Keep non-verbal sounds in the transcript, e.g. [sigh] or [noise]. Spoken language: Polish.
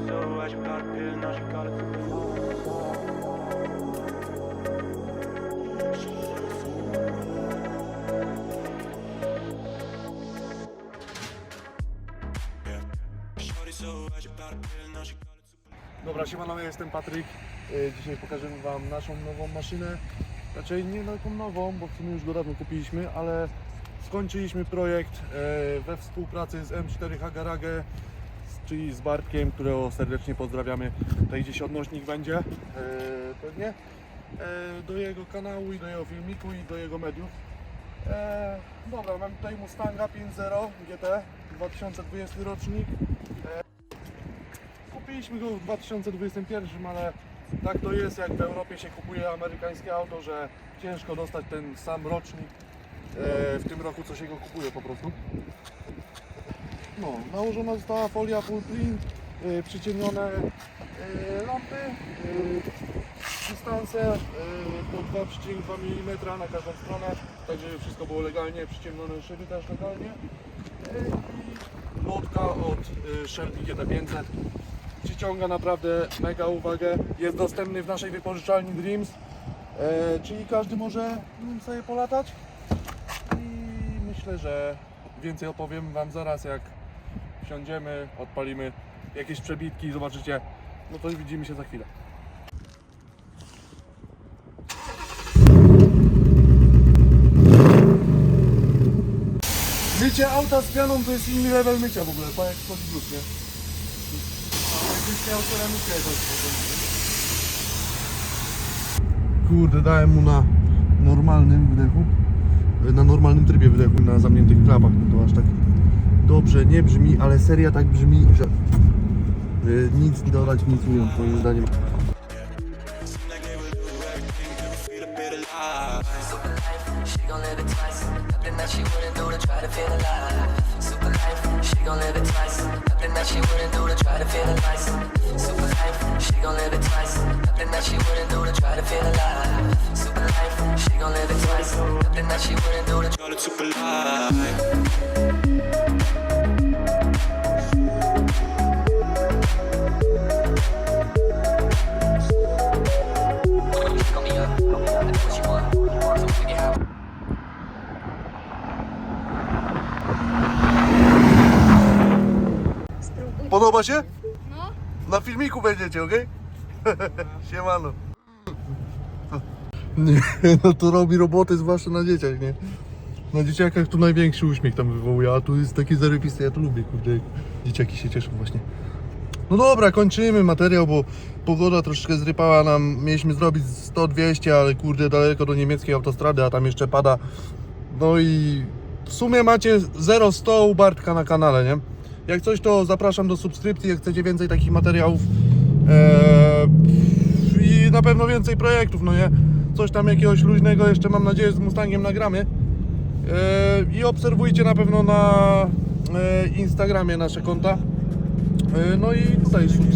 Now she got it. Dobra, siemano, ja jestem Patryk. E, Dzisiaj pokażemy Wam naszą nową maszynę. Raczej nie taką nową, bo w sumie już go dawno kupiliśmy, ale skończyliśmy projekt e, we współpracy z M4 Hagarage, czyli z Bartkiem, którego serdecznie pozdrawiamy. Tutaj gdzieś odnośnik będzie, e, pewnie, e, do jego kanału i do jego filmiku i do jego mediów. E, dobra, mam tutaj Mustanga 5.0 GT, 2020 rocznik. Kupiliśmy go w 2021, ale tak to jest, jak w Europie się kupuje amerykańskie auto, że ciężko dostać ten sam rocznik e, w tym roku, co się go kupuje po prostu. No, nałożona została folia full print, e, przyciemnione e, lampy, e, dystanse e, po 2,2 mm na każdą stronę, tak żeby wszystko było legalnie, przyciemnione szyby też legalnie. I lotka od e, Shelby GT500 przyciąga naprawdę mega uwagę. Jest dostępny w naszej wypożyczalni Dreams, e, czyli każdy może nim sobie polatać. I myślę, że więcej opowiem Wam zaraz, jak wsiądziemy, odpalimy jakieś przebitki, zobaczycie. No to widzimy się za chwilę. Mycie auta z pianą to jest inny level mycia w ogóle, pa jak wchodzi brud, nie? Kurde, dałem mu na normalnym wydechu, na normalnym trybie wydechu, na zamkniętych klapach, to tak dobrze nie brzmi, ale seria tak brzmi, że y, nic dodać, nic ująć, moim zdaniem. Super life, Podoba się? No, Na filmiku będziecie, okej? [laughs] Siemano. [laughs] Nie, no to robi roboty zwłaszcza na dzieciach, nie? Na dzieciakach tu największy uśmiech tam wywołuje, a tu jest taki zarypisty, ja to lubię, kurde, jak dzieciaki się cieszą właśnie. No dobra, kończymy materiał, bo pogoda troszeczkę zrypała nam, mieliśmy zrobić 100-200, ale kurde, daleko do niemieckiej autostrady, a tam jeszcze pada. No i w sumie macie 0-100 u Bartka na kanale, nie? Jak coś, to zapraszam do subskrypcji, jak chcecie więcej takich materiałów. Eee, I na pewno więcej projektów, no nie? Coś tam jakiegoś luźnego jeszcze mam nadzieję z Mustangiem nagramy. Eee, I obserwujcie na pewno na e, Instagramie nasze konta. E, No i tutaj subskrypcje.